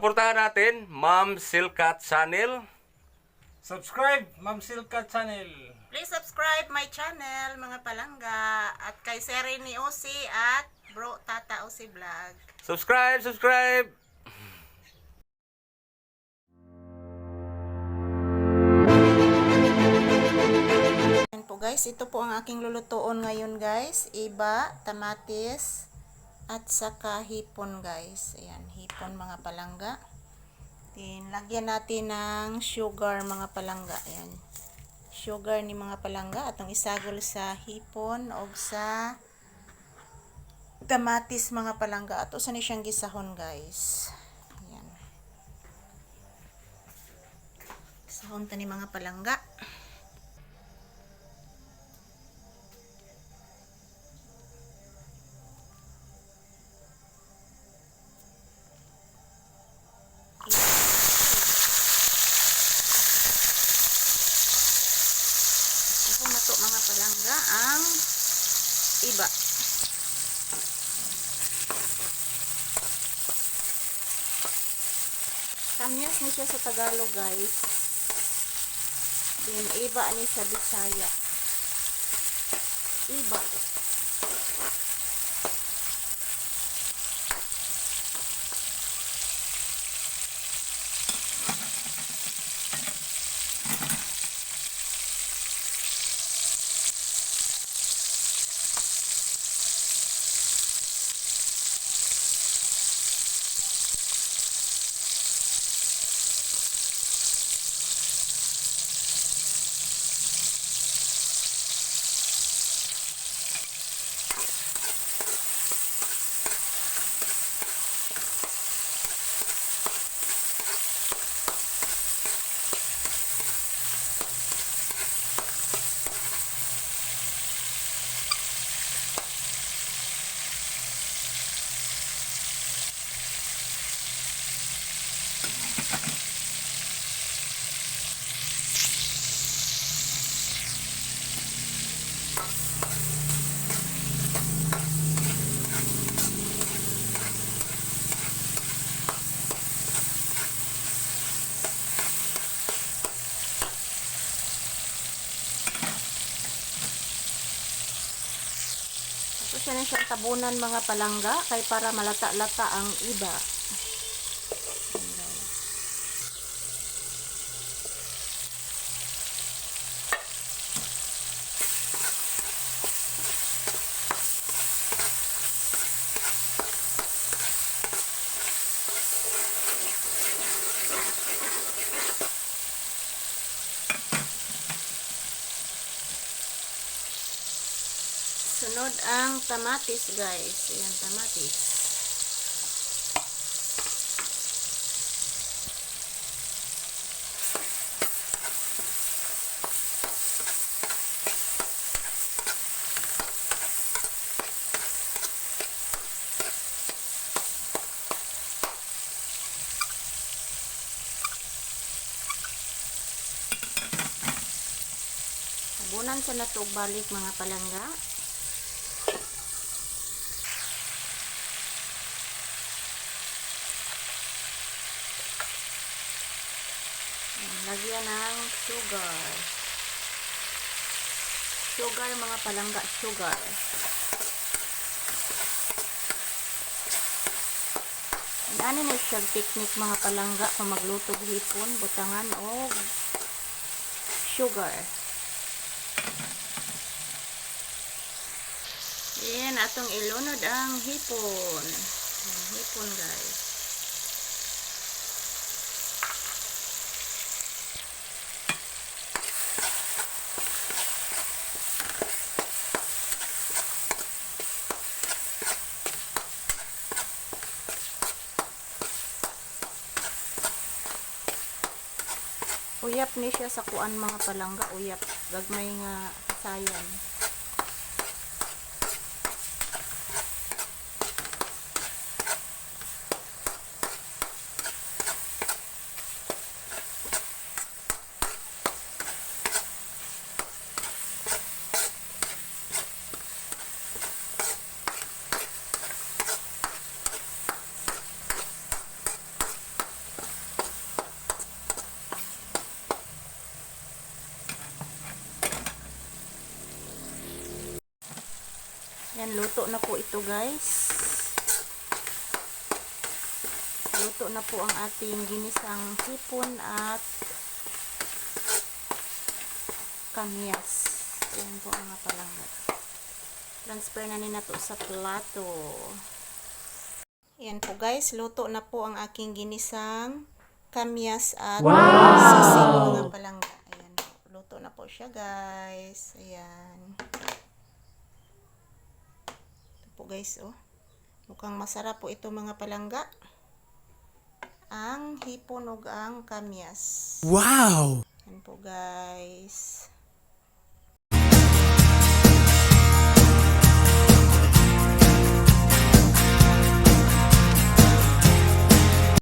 Suportahan natin, Ma'am Silkat Channel. Subscribe, Ma'am Silka Channel. Please subscribe my channel, mga palangga. At kay Serene Osi at Bro Tata Osi Vlog. Subscribe, subscribe! Ayan po guys, ito po ang aking lulutuon ngayon guys. Iba, tamatis, at saka hipon guys. Ayan, hipon mga palangga. Then, lagyan natin ng sugar mga palangga. Ayan. Sugar ni mga palangga. Atong isagol sa hipon o sa tamatis mga palangga. Ato sa ni siyang gisahon guys. Ayan. Sahon ni mga palangga. Kamyas ni siya sa Tagalog guys. Then iba ni sa Bisaya. Iba. Ito siya na siyang tabunan mga palangga kay para malata-lata ang iba. Sunod ang tamatis guys. Ayan, tamatis. Sabunan sa natog balik mga palangga. Ayan, Lagyan ng sugar. Sugar mga palangga, sugar. Ano na siyang technique mga palangga kung magluto og hipon, butangan o sugar. Yan, atong ilunod. Ang hipon guys. Uyap ni siya sa kuan mga palangga, uyap. Gagmay nga sayan. Yan, luto na po ito guys. Luto na po ang ating ginisang hipon at kamyas. Yan po mga palangga. Transfer na nila to sa plato. Yan po guys, luto na po ang aking ginisang kamyas at sisig mga palangga. Ayan luto na po siya guys. Ayan. Ito po guys, oh. Mukhang masarap po ito mga palangga. Ang hipon ug ang kamyas. Wow! Yan po guys.